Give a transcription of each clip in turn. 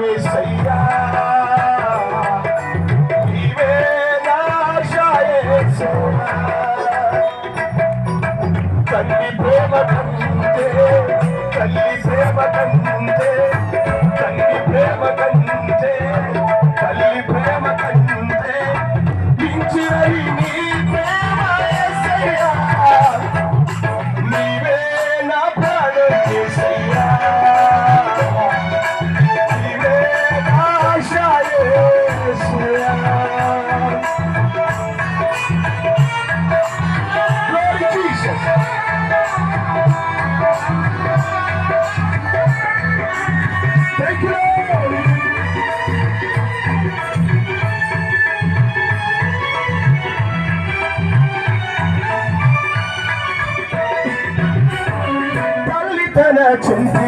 Messias తల్లి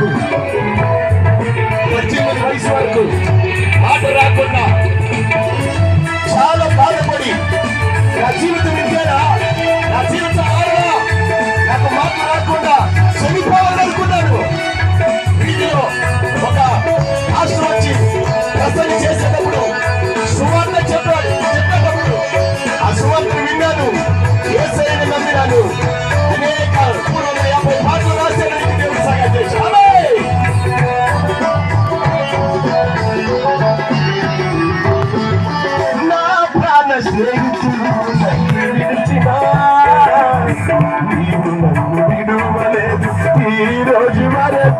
రాకుండా నాకు పద్దెనిమిది వయసు వరకు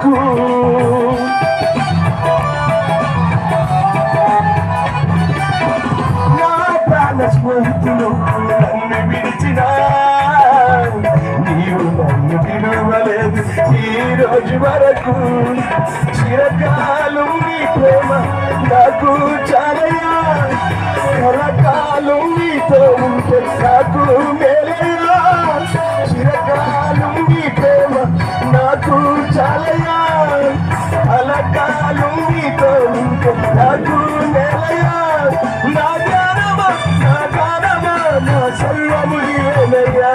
నాకు నా ప్రాణ స్నేహితులు నన్ను విడిచిన నీవు నన్ను విడువలేదు ఈ రోజు వరకు చిరకాలు నీ ప్రేమ నాకు చాలయా? కరకాలు నీతో ఉంటే నాకు మేలయ్యా చాలయ్యా కలకాలం నీతో నాకు మేలయ్యా నా జ్ఞానమా నా జ్ఞానమా నా సర్వము నీవేనయ్యా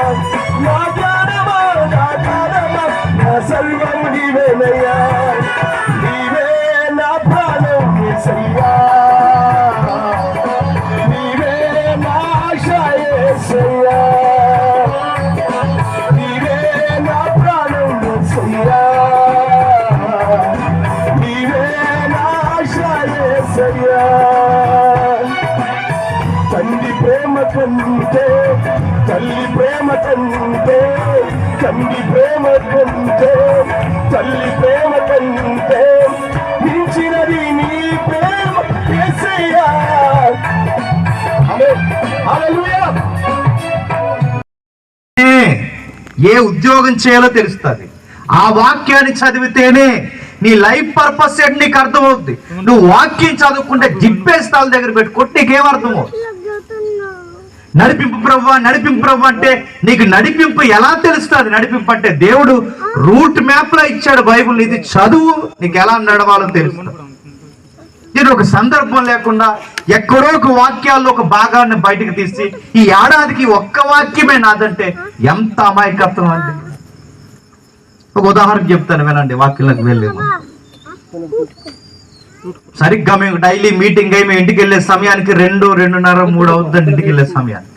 నా జ్ఞానమా నా జ్ఞానమా నా సర్వము నీవేనయ్యా నీవే నా ప్రాణం నీవే నా ఆశ కంటే తల్లి ప్రేమ కంటే తండ్రి ప్రేమ కంటే తల్లి ప్రేమ కంటే మించినది నీ ప్రేమ యేసయ్యా ఏ ఉద్యోగం చేయాలో తెలుస్తుంది. ఆ వాక్యాన్ని చదివితేనే నీ లైఫ్ పర్పస్ ఏంటి నీకు అర్థమవుద్ది. నువ్వు వాక్యం చదువుకుంటే జిప్పేస్తాల దగ్గర పెట్టుకుంటే నీకేమర్థమవుతుంది నడిపింపు ప్రభు నడిపింపు ప్రభు అంటే నీకు నడిపింపు ఎలా తెలుస్తుంది? నడిపింపు అంటే దేవుడు రూట్ మ్యాప్లో ఇచ్చాడు బైబుల్ ఇది చదువు. నీకు ఎలా నడవాలో తెలుస్తుంది. నేను ఒక సందర్భం లేకుండా ఎక్కడో ఒక వాక్యాల్లో ఒక భాగాన్ని బయటకు తీసి ఈ ఏడాదికి ఒక్క వాక్యమే నాదంటే ఎంత అమాయకత్వం అండి. ఒక ఉదాహరణ చెప్తాను వినండి వాక్యంలోకి వెళ్ళేము సరిగ్గా మేము డైలీ మీటింగ్ అయి మేము ఇంటికి వెళ్ళే సమయానికి రెండు రెండున్నర మూడు అవుతుంది ఇంటికి వెళ్ళే సమయానికి.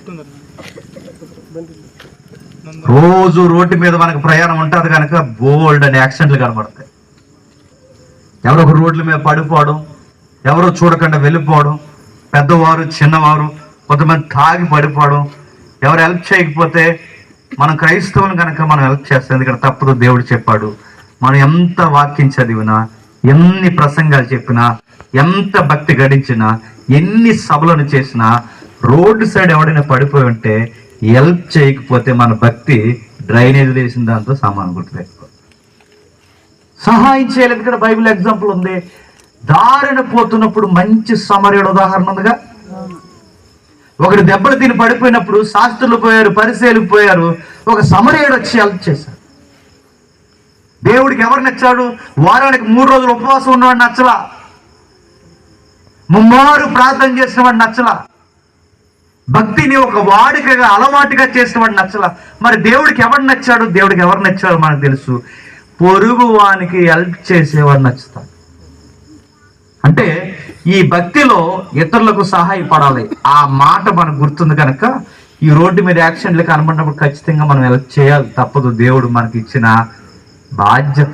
రోజు రోడ్డు మీద మనకు ప్రయాణం ఉంటుంది కనుక బోల్డ్ అని యాక్సిడెంట్లు కనబడతాయి. ఎవరో ఒక రోడ్ల మీద పడిపోవడం ఎవరో చూడకుండా వెళ్ళిపోవడం పెద్దవారు చిన్నవారు కొంతమంది తాగి పడిపోవడం ఎవరు హెల్ప్ చేయకపోతే మనం క్రైస్తవులు కనుక మనం హెల్ప్ చేస్తాం. ఎందుకంటే తప్పదు దేవుడు చెప్పాడు మనం ఎంత వాక్యం చదివినా ఎన్ని ప్రసంగాలు చెప్పినా ఎంత భక్తి గడించినా ఎన్ని సభలను చేసినా రోడ్డు సైడ్ ఎవడైనా పడిపోయి ఉంటే హెల్ప్ చేయకపోతే మన భక్తి డ్రైనేజ్ వేసిన దాంతో సమానం గుర్తుపెట్టుకో సహాయం చేయలేదు ఇక్కడ బైబిల్ ఎగ్జాంపుల్ ఉంది. దారిన పోతున్నప్పుడు మంచి సమరయుడు ఉదాహరణ ఉందిగా. ఒకడు దెబ్బలు తిని పడిపోయినప్పుడు శాస్త్రులు పోయారు పరిశీలకు పోయారు. ఒక సమరయుడు వచ్చి హెల్ప్ చేశారు దేవుడికి ఎవరు నచ్చాడు? వారానికి మూడు రోజులు ఉపవాసం ఉన్నవాడు నచ్చలా? ముమ్మారు ప్రార్థన చేసిన వాడు నచ్చలా? భక్తిని ఒక వాడికగా అలవాటుగా చేసినవాడు నచ్చల? మరి దేవుడికి ఎవరు నచ్చాడు? దేవుడికి ఎవరు నచ్చాడు మనకు తెలుసు. పొరుగు వానికి హెల్ప్ చేసేవాడు నచ్చుతాడు. అంటే ఈ భక్తిలో ఇతరులకు సహాయపడాలి. ఆ మాట మనకు గుర్తుంది కనుక ఈ రోడ్డు మీద యాక్సిడెంట్లు కనబడినప్పుడు ఖచ్చితంగా మనం హెల్ప్ చేయాలి. తప్పదు దేవుడు మనకి ఇచ్చిన బాధ్యత